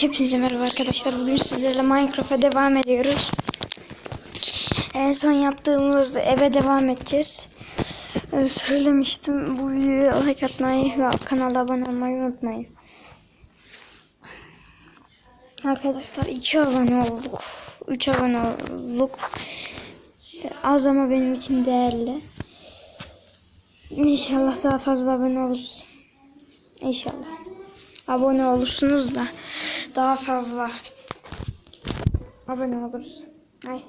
Hepinize merhaba arkadaşlar. Bugün sizlerle Minecraft'a devam ediyoruz. En son yaptığımızda eve devam edeceğiz. Ee, söylemiştim bu videoya like atmayı ve kanala abone olmayı unutmayın. Arkadaşlar 2 abone olduk. 3 abone olduk. Az ama benim için değerli. İnşallah daha fazla abone oluruz. İnşallah. Abone olursunuz da daha fazla abone oluruz. Ay.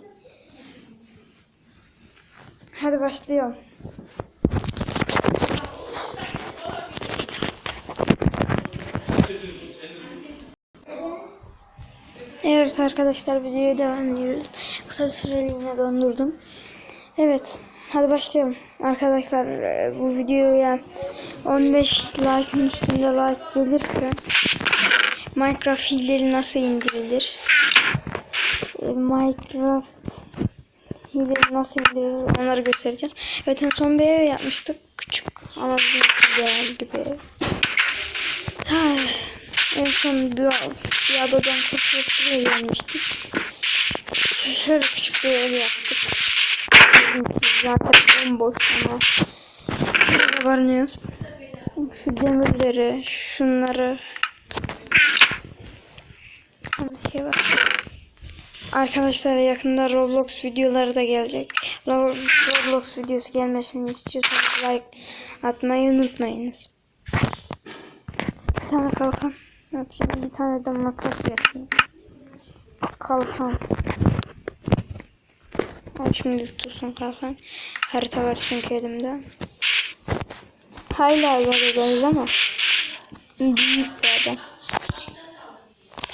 Hadi başlayalım. Evet arkadaşlar videoya devam ediyoruz. Kısa bir süreliğine dondurdum. Evet. Hadi başlayalım. Arkadaşlar e, bu videoya 15 like'ın üstünde like gelirse Minecraft hileleri nasıl indirilir? E, Minecraft hileleri nasıl indirilir onları göstereceğiz. Evet en son bir ev yapmıştık. Küçük ama değerli bir ev. En son bir, bir adadan kurtulup buraya gelmiştik. Şöyle küçük bir ev yaptık. Zaten bomboş ama Burada barınıyoruz. Şu demirleri, şunları şey var. Arkadaşlar yakında Roblox videoları da gelecek. Ro- Roblox videosu gelmesini istiyorsanız like atmayı unutmayınız. Bir tane kalkan yapacağım. Bir tane de makas yapayım. Kalkan. Ama şimdi tutsun kalkan. Harita var çünkü elimde. Hala böyle ama büyük bir adam.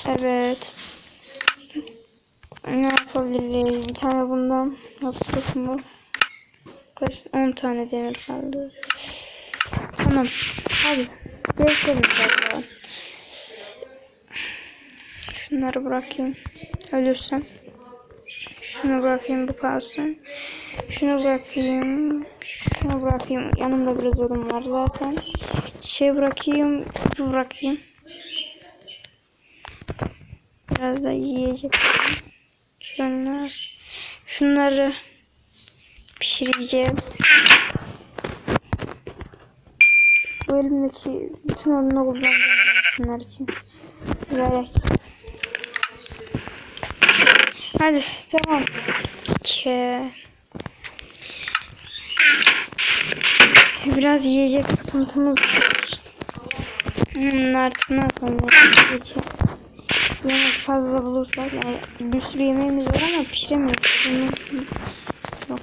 Evet. Ne yapabiliriz? Bir tane bundan yaptık mı? Kaç? 10 tane demir kaldı. Tamam. Hadi. Geçelim bakalım. Şunları bırakayım. Ölürsem. Şunu bırakayım bu kalsın. Şunu bırakayım. Şunu bırakayım. Yanımda biraz odun var zaten. Şey bırakayım. Bu bırakayım. Biraz da yiyecek. Şunlar. Şunları pişireceğim. Bu elimdeki bütün odunu kullanacağım bunlar için. Vererek. Hadi tamam. Ke. Biraz yiyecek sıkıntımız var. Hmm, artık ne yapalım? Yemek fazla bulursak yani bir sürü yemeğimiz var ama pişiremiyoruz. Yok.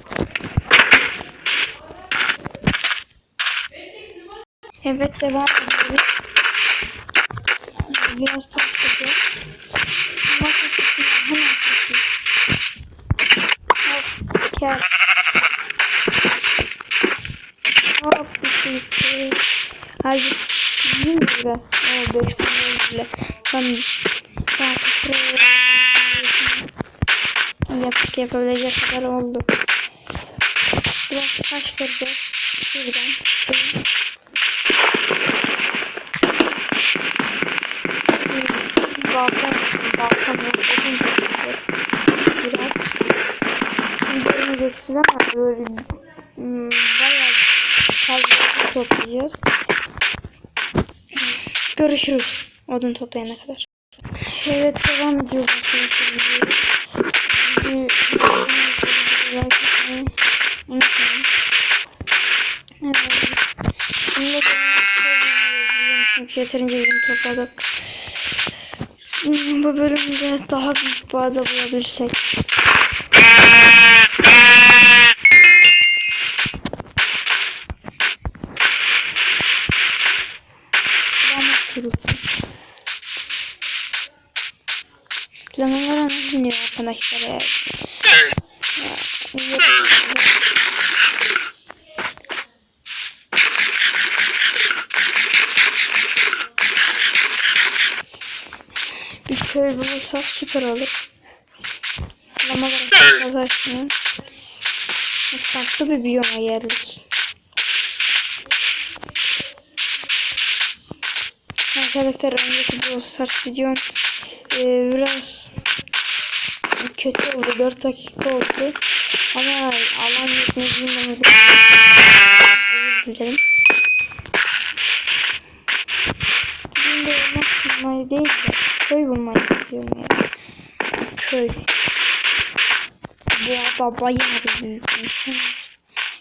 Evet devam ediyoruz. Biraz taş kıracağız. Kıracağız. Hop. Hop bitti. Hadi yiyeyim biraz? Oo 5 tane bile. Tamam. Yaptık yapabilecek kadar oldu. Biraz taş kıracağız. Şuradan. Balkan, balkan odun toplayacağız. Biraz. Siz görmeyeceksiniz ama böyle hmm, bayağı fazla toplayacağız. Görüşürüz odun toplayana kadar. Evet devam ediyoruz çünkü yeterince ürün topladık. Bu bölümde daha büyük bir ada bulabilirsek. Lama kurusu. Lamalar anlaşılmıyor arkadaşlar. Yok. Bir köy bulursak süper olur. Çok fazla açmıyor. Farklı bir biyoma geldik. Evet. Arkadaşlar önceki Brawl Stars videom e, biraz kötü oldu. 4 dakika oldu. Ama alan yetmediğinden ödüm. Özür dilerim. Bugün de elmas bulmayı değil de köy bulmayı istiyorum ya. Köy. Bu arada bayağı bir büyükmüş.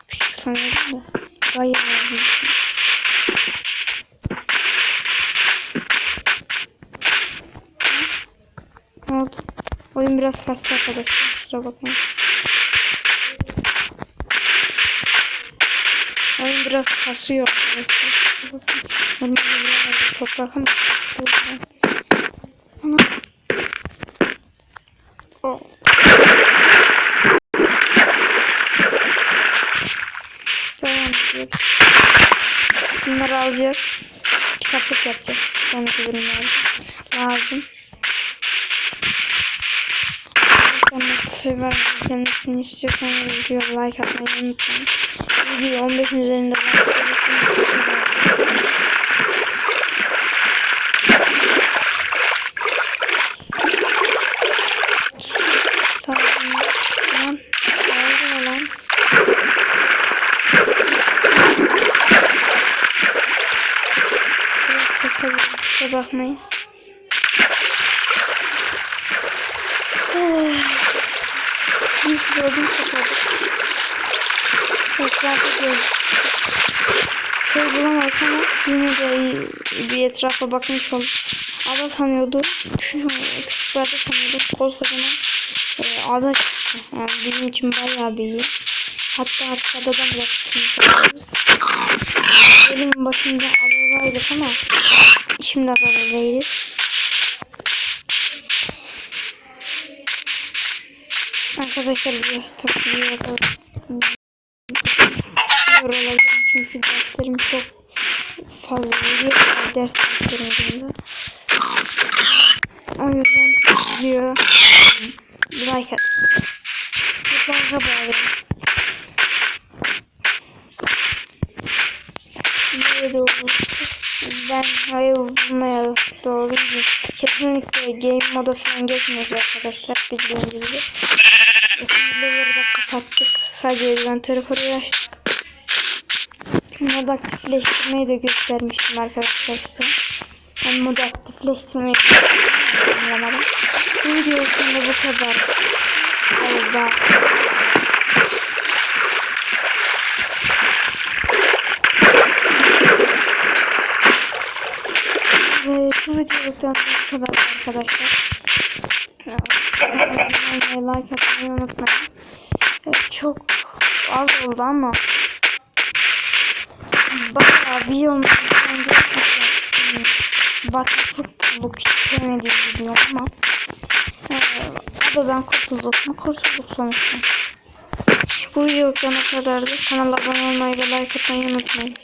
Küçük sanıyordum da. Bayağı büyük. Ne oldu? Oyun biraz kastı arkadaşlar. Kusura bakmayın. Oyun biraz kasıyor arkadaşlar. Normalde buralarda toprak ama. Ana. Oh. Ediyoruz. Bunları alacağız. Kitaplık yapacağız. Sonraki bölümlerde. Lazım. Sonraki server gelmesini istiyorsanız videoya like atmayı unutmayın. Video 15'in üzerinde like atabilirsiniz. Tamam. Lan. Oldu mu lan? Biraz kısa bir kusura bakmayın. Bir sürü odun topladık. Etrafa göz. Köy bulamadık ama yine de bir etrafa bakmış olduk. Ada tanıyordu. Küçük, küçük bir ada. Koskocaman e, ada çıktı. Yani bizim için bayağı bir iyi. Hatta artık adadan bile çıkmış. Bölümün başında adadaydık ama şimdi adada değiliz. Arkadaşlar biraz takılıyor olabilirim çünkü derslerim çok fazla geliyor ders derslerimde. O yüzden video like at. Mutlaka bağlayın. Videoda olur. Ben hayır bulmaya doğru. Kesinlikle game moda falan geçmiyor arkadaşlar bildiğiniz gibi. Videoları da kapattık. Sadece inventörü koruyu açtık. Mod aktifleştirmeyi de göstermiştim arkadaşlar size. Ben mod aktifleştirmeyi anlamadım. Video hakkında bu kadar. Galiba. Ve bu videodan bu kadar arkadaşlar. Abone like atmayı unutmayın. Evet, çok az oldu ama bayağı bir yolun gerçekten bataklık bir yol ama e, adadan kurtulduk mu kurtulduk sonuçta. Bu video kadar kadardı. Kanala abone olmayı ve like atmayı unutmayın.